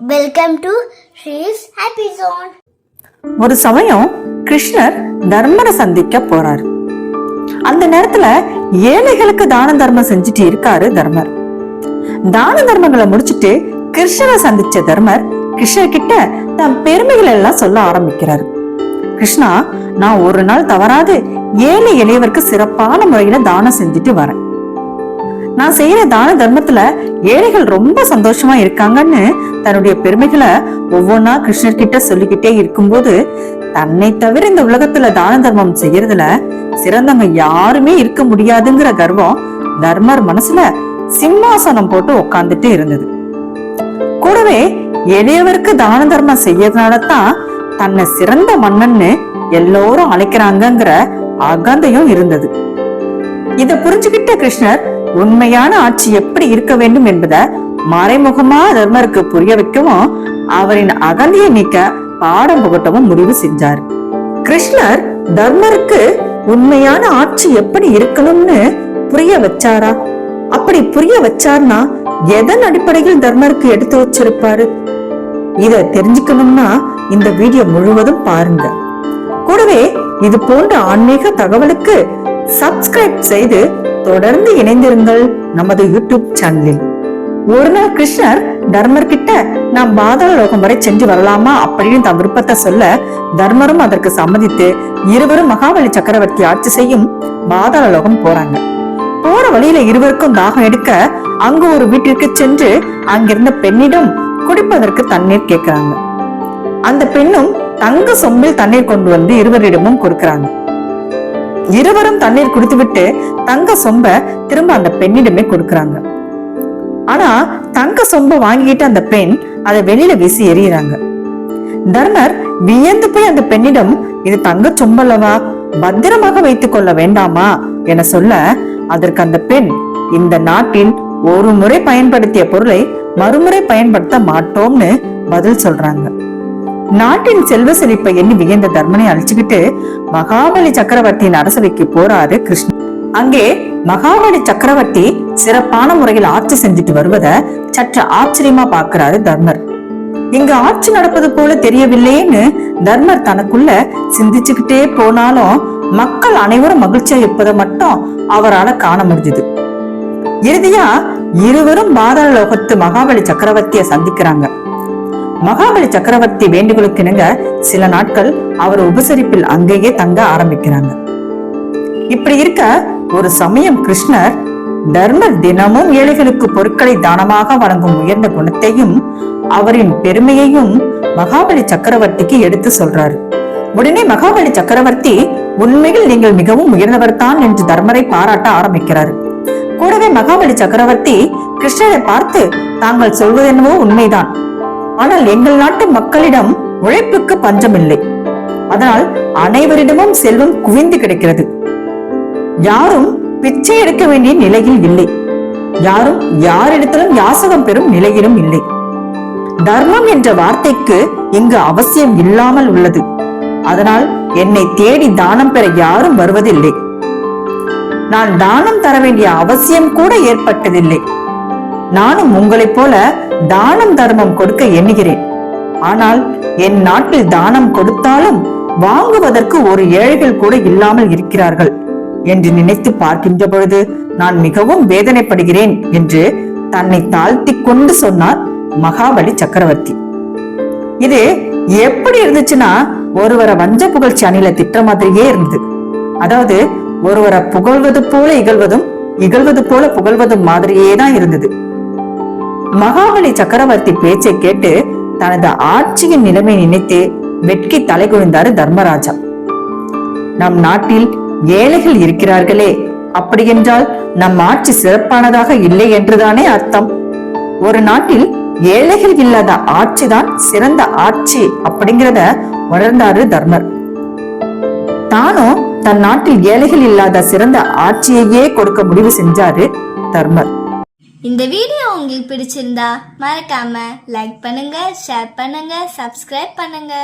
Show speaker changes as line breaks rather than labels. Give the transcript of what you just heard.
Welcome to she's happy zone
ஒரு சமயம் கிருஷ்ணர் தர்மரை சந்திக்க போறாரு. அந்த நேரத்துல ஏழைகளுக்கு தான தர்மம் செஞ்சுட்டு இருக்காரு தர்மர். தான தர்மங்களை முடிச்சிட்டு கிருஷ்ணரை சந்திச்ச தர்மர் கிருஷ்ணர் கிட்ட தன் பெருமைகள் எல்லாம் சொல்ல ஆரம்பிக்கிறாரு. கிருஷ்ணா நான் ஒரு நாள் தவறாது ஏழை எளியவருக்கு சிறப்பான முறையில தானம் செஞ்சுட்டு வரேன். நான் செய்யற தான தர்மத்துல ஏழைகள் ரொம்ப சந்தோஷமா இருக்காங்கன்னு தன்னுடைய பெருமைகளை ஒவ்வொன்னா கிருஷ்ணர் கிட்ட சொல்லிக்கிட்டே இருக்கும்போது தன்னை தவிர இந்த உலகத்துல தான தர்மம் செய்யறதுல சிறந்தவங்க யாருமே இருக்க முடியாதுங்கிற கர்வம் தர்மர் மனசுல சிம்மாசனம் போட்டு உக்காந்துட்டு இருந்தது. கூடவே எளியவருக்கு தான தர்மம் செய்யறதுனால தான் தன்னை சிறந்த மன்னன்னு எல்லோரும் அழைக்கிறாங்கிற அகந்தையும் இருந்தது. இத புரிஞ்சுக்கிட்ட கிருஷ்ணர் உண்மையான ஆட்சி எப்படி இருக்க வேண்டும் என்பதை மறைமுகமா தர்மருக்கு புரிய வைக்கவும் அவரின் அகந்தியை நீக்க பாடம் புகட்டவும் முடிவு செஞ்சார். கிருஷ்ணர் தர்மருக்கு உண்மையான ஆட்சி எப்படி இருக்கணும்னு புரிய வச்சாரா? அப்படி புரிய வச்சார்னா எதன் அடிப்படையில் தர்மருக்கு எடுத்து வச்சிருப்பாரு? இத தெரிஞ்சுக்கணும்னா இந்த வீடியோ முழுவதும் பாருங்க. கூடவே இது போன்ற ஆன்மீக தகவலுக்கு சப்ஸ்கிரைப் செய்து தொடர்ந்து இணைந்திருங்கள் நமது யூடியூப் சேனலில். ஒரு நாள் கிருஷ்ணர் தர்மர் கிட்ட நாம் பாதாள லோகம் வரை சென்று வரலாமா அப்படின்னு தன் விருப்பத்தை சொல்ல தர்மரும் அதற்கு சம்மதித்து இருவரும் மகாபலி சக்கரவர்த்தி ஆட்சி செய்யும் பாதாள லோகம் போறாங்க. போற வழியில இருவருக்கும் தாகம் எடுக்க அங்க ஒரு வீட்டிற்கு சென்று அங்கிருந்த பெண்ணிடம் குடிப்பதற்கு தண்ணீர் கேட்கிறாங்க. அந்த பெண்ணும் தங்க சொம்பில் தண்ணீர் கொண்டு வந்து இருவரிடமும் கொடுக்கிறாங்க. இருவரும் தண்ணீர் குடித்துவிட்டு தங்க சொம்ப திரும்ப அந்த பெண்ணிடமே கொடுக்கறாங்க. ஆனா தங்க சொம்ப வாங்கிட்டு அந்த பெண் அதை வெளியில வீசி எறியறாங்க. தர்மர் வியந்து போய் அந்த பெண்ணிடம் இது தங்க சொம்பல்லவா பத்திரமாக வைத்துக் கொள்ள வேண்டாமா? என சொல்ல அதற்கு அந்த பெண் இந்த நாட்டில் ஒரு முறை பயன்படுத்திய பொருளை மறுமுறை பயன்படுத்த மாட்டோம்னு பதில் சொல்றாங்க. நாட்டின் செல்வ செழிப்பை எண்ணி வியந்த தர்மனை அழிச்சுக்கிட்டு மகாபலி சக்கரவர்த்தியின் அரசவைக்கு போறாரு கிருஷ்ணன் அங்கே மகாபலி சக்கரவர்த்தி சிறப்பான முறையில் ஆட்சி செஞ்சுட்டு வருவத சற்று ஆச்சரியமா பாக்குறாரு தர்மர். இங்க ஆட்சி நடப்பது போல தெரியவில்லைன்னு தர்மர் தனக்குள்ள சிந்திச்சுக்கிட்டே போனாலும் மக்கள் அனைவரும் மகிழ்ச்சியா இருப்பதை மட்டும் அவரால காண முடிஞ்சது. இறுதியா இருவரும் பாதாள லோகத்து மகாபலி சக்கரவர்த்திய சந்திக்கிறாங்க. மகாபலி சக்கரவர்த்தி வேண்டுகோளுக்கு இணங்க சில நாட்கள் அவர் உபசரிப்பில் அங்கேயே தங்க ஆரம்பிக்கிறாங்க. இப்படி இருக்க ஒரு சமயம் கிருஷ்ணர் தர்மர் தினமும் ஏழைகளுக்கு பொருட்களை தானமாக வழங்கும் உயர்ந்த குணத்தையும் அவரின் பெருமையையும் மகாபலி சக்கரவர்த்திக்கு எடுத்து சொல்றாரு. உடனே மகாபலி சக்கரவர்த்தி உண்மையில் நீங்கள் மிகவும் உயர்ந்தவர் தான் என்று தர்மரை பாராட்ட ஆரம்பிக்கிறாரு. கூடவே மகாபலி சக்கரவர்த்தி கிருஷ்ணரை பார்த்து தாங்கள் சொல்வதென்னவோ உண்மைதான். ஆனால் எங்கள் நாட்டு மக்களிடம் உழைப்புக்கு பஞ்சமில்லை. அதனால் அனைவரிடமும் செல்வம் குவிந்து கிடக்கிறது. யாரும் பிச்சை எடுக்க வேண்டிய நிலையில் இல்லை. யாரும் யாரிடத்திலும் யாசகம் பெறும் நிலையிலும் இல்லை. தர்மம் என்ற வார்த்தைக்கு இங்கு அவசியம் இல்லாமல் உள்ளது. அதனால் என்னை தேடி தானம் பெற யாரும் வருவதில்லை. நான் தானம் தர வேண்டிய அவசியம் கூட ஏற்பட்டதில்லை. நானும் உங்களைப் போல தானம் தர்மம் கொடுக்க எண்ணுகிறேன். ஆனால் என் நாட்டில் தானம் கொடுத்தாலும் வாங்குவதற்கு ஒரு ஏழைகள் கூட இல்லாமல் இருக்கிறார்கள். என்று நினைத்து பார்க்கின்ற பொழுது நான் மிகவும் வேதனைப்படுகிறேன் என்று தன்னை தாழ்த்தி கொண்டு சொன்னார் மகாபலி சக்கரவர்த்தி. இது எப்படி இருந்துச்சுன்னா ஒருவரை வஞ்ச புகழ்ச்சி அணில திட்ட மாதிரியே இருந்தது. அதாவது ஒருவரை புகழ்வது போல இகழ்வதும் இகழ்வது போல புகழ்வதும் மாதிரியே தான் இருந்தது. மகாபலி சக்கரவர்த்தி பேச்சை கேட்டு தனது ஆட்சியின் நிலைமை நினைத்து வெட்கி தலை குவிந்தாரு தர்மராஜா. நம் நாட்டில் ஏழைகள் இருக்கிறார்களே அப்படியென்றால் நம் ஆட்சி சிறப்பானதாக இல்லை என்றுதானே அர்த்தம்? ஒரு நாட்டில் ஏழைகள் இல்லாத ஆட்சிதான் சிறந்த ஆட்சி அப்படிங்கிறத உணர்ந்தாரு தர்மர். தானும் தன் நாட்டில் ஏழைகள் இல்லாத சிறந்த ஆட்சியையே கொடுக்க முடிவு செஞ்சாரு தர்மர்.
இந்த வீடியோ உங்களுக்கு பிடிச்சிருந்தா மறக்காம லைக் பண்ணுங்க ஷேர் பண்ணுங்க சப்ஸ்கிரைப் பண்ணுங்க.